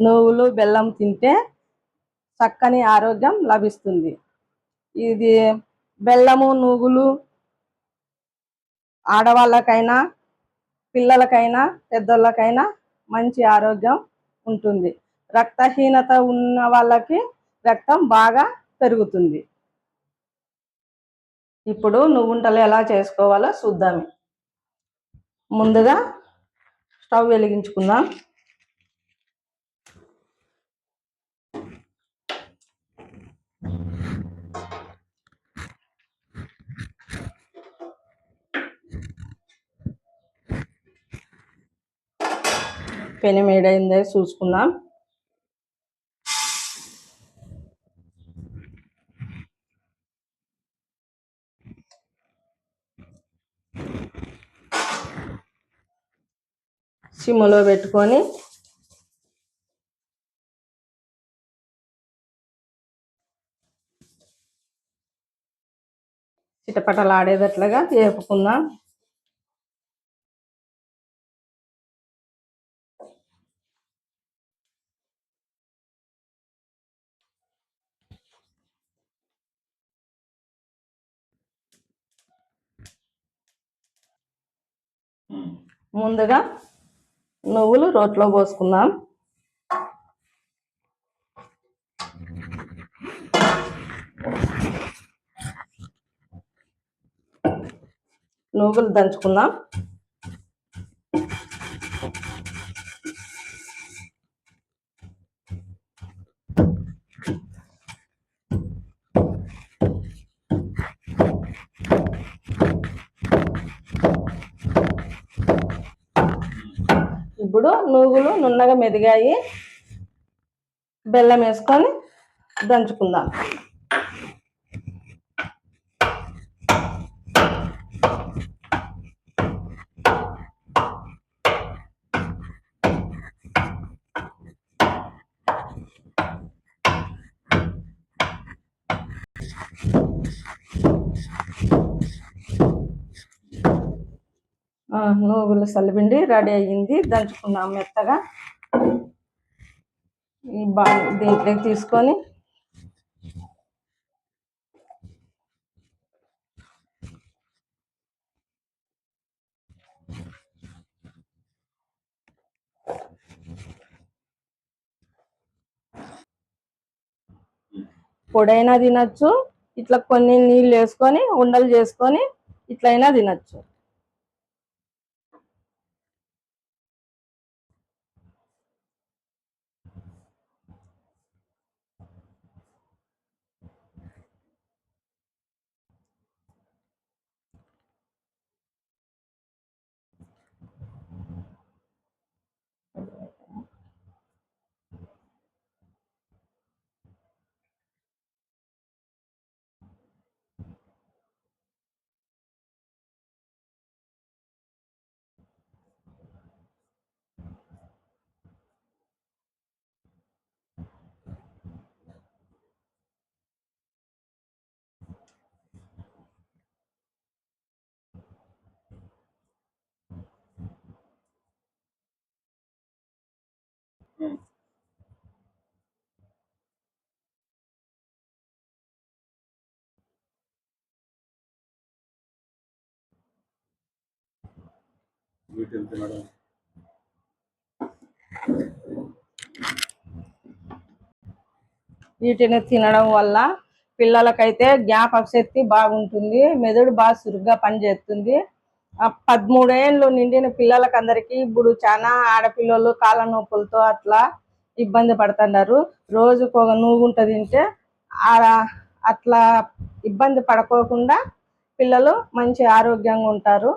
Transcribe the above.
నువ్వులు బెల్లం తింటే చక్కని ఆరోగ్యం లభిస్తుంది. ఇది బెల్లము నువ్వులు ఆడవాళ్ళకైనా పిల్లలకైనా పెద్దోళ్ళకైనా మంచి ఆరోగ్యం ఉంటుంది. రక్తహీనత ఉన్న వాళ్ళకి రక్తం బాగా పెరుగుతుంది. ఇప్పుడు నువ్వుంటలు ఎలా చేసుకోవాలో చూద్దాం. ముందుగా స్టవ్ వెలిగించుకుందాం. పెనం ఏడైందో చూసుకుందాం. సిమ్లో పెట్టుకొని చిటపటలాడేటట్లుగా వేపుకుందాం ముందుగా నువ్వులు రోట్లో పోసుకుందాం. నువ్వులు దంచుకుందాం. ఇప్పుడు నువ్వులు నున్నగా మెదిగాయి. బెల్లం వేసుకొని దంచుకుందాం. నువ్వుల సల్లిపిండి రెడీ అయ్యింది దంచుకున్నాం మెత్తగా. ఈ బా దీంట్లోకి తీసుకొని పొడైనా తినచ్చు ఇట్లా కొన్ని నీళ్ళు వేసుకొని ఉండలు చేసుకొని ఇట్లయినా తినచ్చు. వీటిని తినడం వీటిని తినడం వల్ల పిల్లలకైతే జ్ఞాపక శక్తి బాగుంటుంది మెదడు బాగా చురుగ్గా పనిచేస్తుంది. పదమూడేళ్ళు నిండిన పిల్లలకి అందరికీ ఇప్పుడు చాలా ఆడపిల్లలు కాళ్ళ నొప్పులతో అట్లా ఇబ్బంది పడుతున్నారు. రోజుకు ఒక నూగుంట తింటే ఆ- అట్లా ఇబ్బంది పడుకోకుండా పిల్లలు మంచి ఆరోగ్యంగా ఉంటారు.